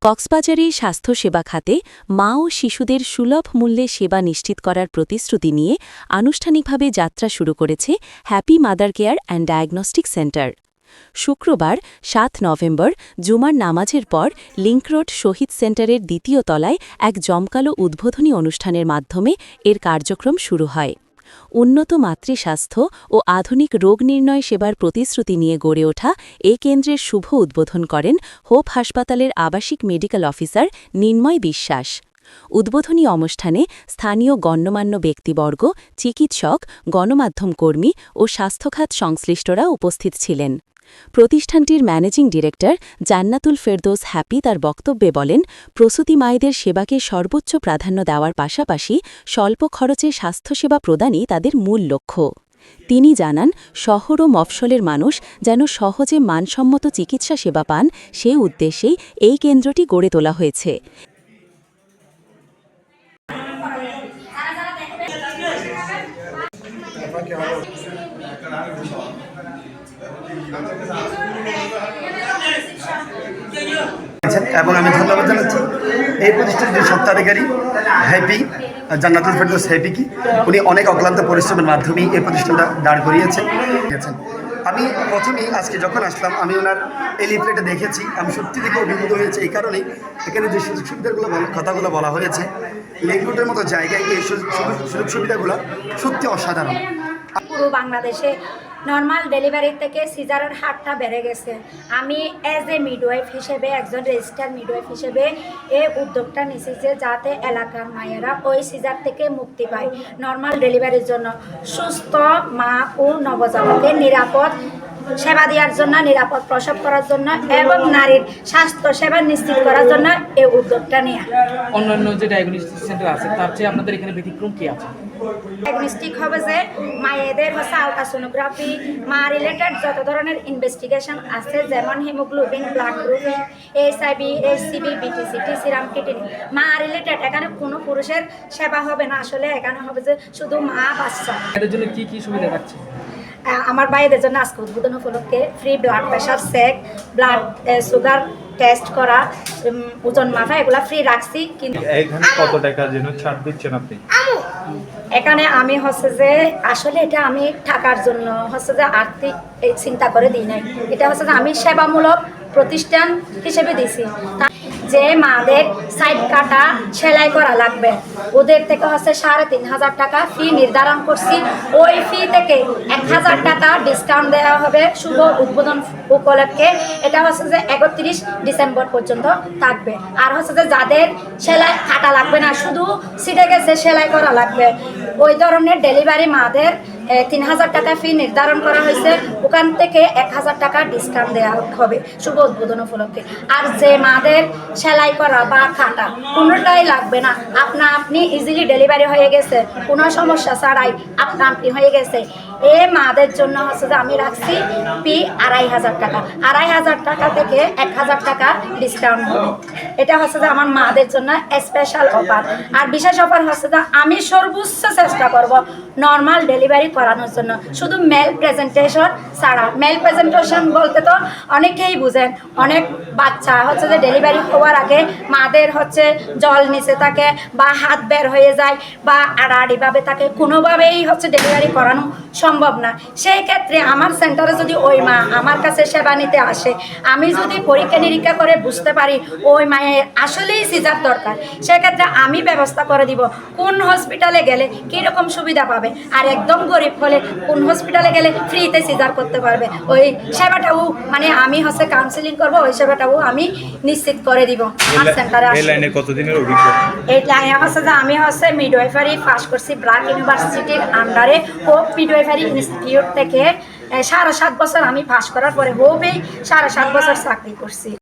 কক্সবাজারে স্বাস্থ্যসেবা খাতে মা ও শিশুদের সুলভ মূল্যে সেবা নিশ্চিত করার প্রতিশ্রুতি নিয়ে আনুষ্ঠানিকভাবে যাত্রা শুরু করেছে Happy Mother Care and Diagnostic Centre. শুক্রবার, সাত নভেম্বর, জুমার নামাজের পর লিংক রোড শহীদ সেন্টারের দ্বিতীয় তলায় এক জমকালো উদ্বোধনী অনুষ্ঠানের মাধ্যমে এর কার্যক্রম শুরু হয়। উন্নত মাতৃস্বাস্থ্য ও আধুনিক রোগ নির্ণয় সেবার প্রতিশ্রুতি নিয়ে গড়ে ওঠা এ কেন্দ্রের শুভ উদ্বোধন করেন হোপ হাসপাতালের আবাসিক মেডিকেল অফিসার নির্ময় বিশ্বাস। উদ্বোধনী অনুষ্ঠানে স্থানীয় গণ্যমান্য ব্যক্তিবর্গ, চিকিৎসক, গণমাধ্যম কর্মী ও স্বাস্থ্যখাত সংশ্লিষ্টরা উপস্থিত ছিলেন। প্রতিষ্ঠানটির ম্যানেজিং ডিরেক্টর জান্নাতুল ফেরদৌস হ্যাপি তার বক্তব্যে বলেন, প্রসূতি মায়েদের সেবাকে সর্বোচ্চ প্রাধান্য দেওয়ার পাশাপাশি স্বল্প খরচে স্বাস্থ্যসেবা প্রদানই তাদের মূল লক্ষ্য। তিনি জানান, শহর ও মফসলের মানুষ যেন সহজে মানসম্মত চিকিৎসা সেবা পান, সে উদ্দেশ্যেই এই কেন্দ্রটি গড়ে তোলা হয়েছে। আছেন এবং আমি ধন্যবাদ জানাচ্ছি। এই প্রতিষ্ঠানের যে সত্ত্বাধিকারী হ্যাপি জান্নাতুল ফেরদৌস হ্যাপি কি, উনি অনেক অক্লান্ত পরিশ্রমের মাধ্যমে এই প্রতিষ্ঠানটা দাঁড় করিয়েছেন। আমি প্রথমেই আজকে যখন আসলাম, আমি ওনার এই লিফলেটে দেখেছি। আমি সত্যি থেকে অভিভূত হয়েছি এই কারণেই। এখানে যে সুযোগ সুবিধাগুলো কথাগুলো বলা হয়েছে লেকরোডের মতো জায়গায় এই সুযোগ সুবিধাগুলো সত্যি অসাধারণ। পুরো বাংলাদেশে নর্মাল ডেলিভারি থেকে সিজারের হারটা বেড়ে গেছে। আমি অ্যাজ এ মিডওয়াইফ হিসেবে, একজন রেজিস্টার মিডওয়াইফ হিসেবে এই উদ্যোগটা নিয়েছি যে যাতে এলাকার মায়েরা ওই সিজার থেকে মুক্তি পায় নর্মাল ডেলিভারির জন্য। সুস্থ মা ও নবজাতকের নিরাপদ সেবা দেওয়ার জন্য নিরাপদ প্রসব করার জন্য এবং নারীর স্বাস্থ্য সেবা নিশ্চিত করার জন্য এই উদ্যোগটা নেওয়া অন্যান্য যে ডায়াগনস্টিক সেন্টার আছে তার চেয়ে আপনাদের এখানে ব্যতিক্রম কি আছে? ডায়াগনস্টিক হবে যে মায়েদের হচ্ছে আলট্রাসোনোগ্রাফি মা রিলেটেড যত ধরনের ইনভেস্টিগেশন আছে যেমন haemoglobin blood group IV HCV BT CT serum কিটিনি মা রিলেটেড এখানে কোনো পুরুষের সেবা হবে না। আসলে এখানে হবে যে শুধু মা বাচ্চা। এদের জন্য কি কি সুবিধা থাকছে? আমার ভাইদের জন্য আজকে উদ্বোধন উপলক্ষে free blood pressure check blood sugar test করা ওজন মাপা এগুলা ফ্রি রাখছি কিন্তু এখানে কত টাকা যেন ছাড় দিচ্ছেন আপনি? এখানে আমি হচ্ছে যে আসলে এটা আমি টাকার জন্য হচ্ছে যে আর্থিক চিন্তা করে দিই নাই। এটা হচ্ছে যে আমি সেবামূলক প্রতিষ্ঠান হিসেবে দিছি। যে মাদের সাইড কাটা সেলাই করা লাগবে। ওদের থেকে হচ্ছে সাড়ে তিন হাজার টাকা ফি নির্ধারণ করছি। ওই ফি থেকে এক হাজার টাকা ডিসকাউন্ট দেওয়া হবে শুভ উদ্বোধন উপলক্ষে। এটা হচ্ছে যে একত্রিশ ডিসেম্বর পর্যন্ত থাকবে। আর হচ্ছে যে যাদের সেলাই কাটা লাগবে না, শুধু সিটে গেছে সেলাই করা লাগবে। ওই ধরনের ডেলিভারি মাদের তিন হাজার টাকা ফি নির্ধারণ করা হয়েছে। ওখান থেকে এক হাজার টাকা ডিসকাউন্ট দেওয়া হবে শুভ উদ্বোধন উপলক্ষে। আর যে মাদের সেলাই করা বা কাটা, কোনোটাই লাগবে না। আপনা আপনি ইজিলি ডেলিভারি হয়ে গেছে। কোনো সমস্যা ছাড়াই আপনা আপনি হয়ে গেছে। এ মাদের জন্য হচ্ছে যে আমি রাখছি পি আড়াই হাজার টাকা। আড়াই হাজার টাকা থেকে এক হাজার টাকা ডিসকাউন্ট হবে। এটা হচ্ছে যে আমার মাদের জন্য স্পেশাল অফার আর বিশেষ অফার হচ্ছে যে আমি সর্বোচ্চ চেষ্টা করব নর্মাল ডেলিভারি করানোর জন্য। শুধু মেল প্রেজেন্টেশন ছাড়া। মেল প্রেজেন্টেশন বলতে তো অনেকেই বুঝেন। অনেক বাচ্চা হচ্ছে যে ডেলিভারি হওয়ার আগে মাদের হচ্ছে জল নিচে থাকে বা হাত বের হয়ে যায় বা আড়াআড়িভাবে থাকে। কোনোভাবেই হচ্ছে ডেলিভারি করানো সম্ভব না। সেই ক্ষেত্রে আমার সেন্টারে যদি ওই মা আমার কাছে সেবা নিতে আসে আমি যদি পরীক্ষা নিরীক্ষা করে বুঝতে পারি ওই মায়ের আসলেই সিজার দরকার সেক্ষেত্রে আমি ব্যবস্থা করে দিব। কোন হসপিটালে গেলে কীরকম সুবিধা পাবে? আর একদম গরিব হলে কোন হসপিটালে গেলে ফ্রিতে সিজার করতে পারবে? ওই সেবাটাও মানে আমি হচ্ছে কাউন্সিলিং করব ওই সেবাটাও আমি নিশ্চিত করে দিব। আমার সেন্টারে এই। লাইনে হচ্ছে যে আমি হচ্ছে মিডওয়াইফারি পাস করছি ব্রাক ইউনিভার্সিটির আন্ডারে হোপ মিডওয়াইফারি ইনস্টিটিউট থেকে সাড়ে সাত বছর আমি পাস করার পরে হোপেই সাড়ে সাত বছর চাকরি করছি।